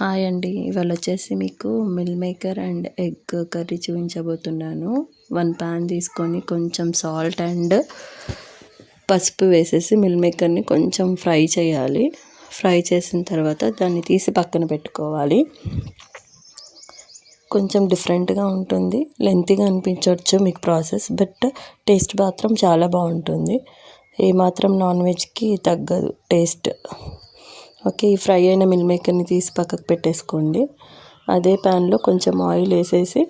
Hi అండి. ఇవాళ వచ్చేసి మీకు meal maker and egg curry చూపించబోతున్నాను. వన్ ప్యాన్ తీసుకొని కొంచెం సాల్ట్ అండ్ పసుపు వేసేసి మిల్ మేకర్ని కొంచెం ఫ్రై చేయాలి. ఫ్రై చేసిన తర్వాత దాన్ని తీసి పక్కన పెట్టుకోవాలి. కొంచెం డిఫరెంట్గా ఉంటుంది. లెంతీగా అనిపించవచ్చు మీకు ప్రాసెస్ బట్ టేస్ట్ మాత్రం చాలా బాగుంటుంది. ఏమాత్రం నాన్ వెజ్కి తగ్గదు టేస్ట్. ఓకే ఈ ఫ్రై అయిన మిల్ మేకర్ని తీసి పక్కకు పెట్టేసుకోండి. అదే ప్యాన్లో కొంచెం ఆయిల్ వేసేసి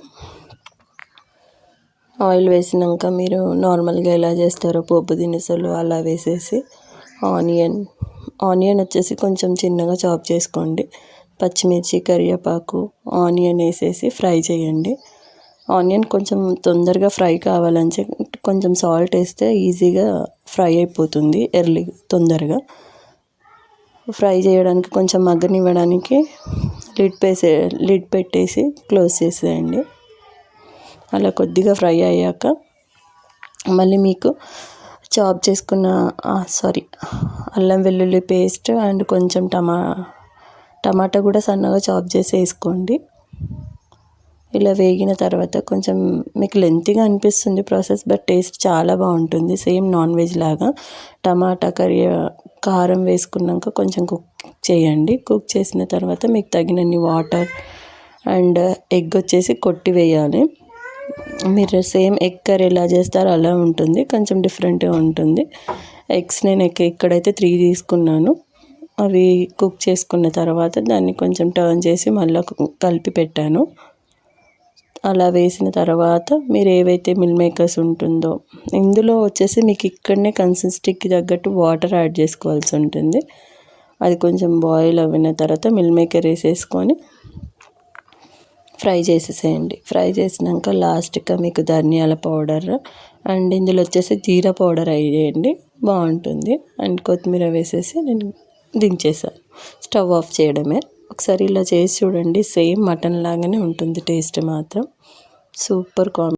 ఆయిల్ వేసినాక మీరు నార్మల్గా ఎలా చేస్తారో పోపు దినుసులు అలా వేసేసి ఆనియన్ ఆనియన్ వచ్చేసి కొంచెం చిన్నగా చాప్ చేసుకోండి. పచ్చిమిర్చి కరివేపాకు ఆనియన్ వేసేసి ఫ్రై చేయండి. ఆనియన్ కొంచెం తొందరగా ఫ్రై కావాలని కొంచెం సాల్ట్ వేస్తే ఈజీగా ఫ్రై అయిపోతుంది ఎర్లీ తొందరగా. ఫ్రై చేయడానికి కొంచెం మగ్గనివ్వడానికి లిడ్ పేసే లిడ్ పెట్టేసి క్లోజ్ చేసేయండి. అలా కొద్దిగా ఫ్రై అయ్యాక మళ్ళీ మీకు చాప్ చేసుకున్న సారీ అల్లం వెల్లుల్లి పేస్ట్ అండ్ కొంచెం టమా టమాటా కూడా సన్నగా చాప్ చేసి వేసుకోండి. ఇలా వేగిన తర్వాత కొంచెం మీకు లెంతీగా అనిపిస్తుంది ప్రాసెస్ బట్ టేస్ట్ చాలా బాగుంటుంది. సేమ్ నాన్ వెజ్ లాగా టమాటా కర్రీ కారం వేసుకున్నాక కొంచెం కుక్ చేయండి. కుక్ చేసిన తర్వాత మీకు తగినన్ని వాటర్ అండ్ ఎగ్ వచ్చేసి కొట్టి వేయాలి. మీరు సేమ్ ఎగ్ కర్రీ ఎలా చేస్తారో అలా ఉంటుంది. కొంచెం డిఫరెంట్గా ఉంటుంది. ఎగ్స్ నేను ఇక్కడైతే త్రీ తీసుకున్నాను. అవి కుక్ చేసుకున్న తర్వాత దాన్ని కొంచెం టర్న్ చేసి మళ్ళీ కలిపి పెట్టాను. అలా వేసిన తర్వాత మీరు ఏవైతే మిల్ మేకర్స్ ఉంటుందో ఇందులో వచ్చేసి మీకు ఇక్కడనే కన్సిస్టెన్సీకి తగ్గట్టు వాటర్ యాడ్ చేసుకోవాల్సి ఉంటుంది. అది కొంచెం బాయిల్ అయిన తర్వాత మిల్ మేకర్ వేసేసుకొని ఫ్రై చేసేసేయండి. ఫ్రై చేసినాక లాస్ట్గా మీకు ధనియాల పౌడర్ అండ్ ఇందులో వచ్చేసి జీరా పౌడర్ వేయండి బాగుంటుంది. అండ్ కొత్తిమీర వేసేసి నేను దించేసాను. స్టవ్ ఆఫ్ చేయడమే. ఒకసారి ఇలా చేసి చూడండి. సేమ్ మటన్ లాగానే ఉంటుంది టేస్ట్ మాత్రం. Super combination.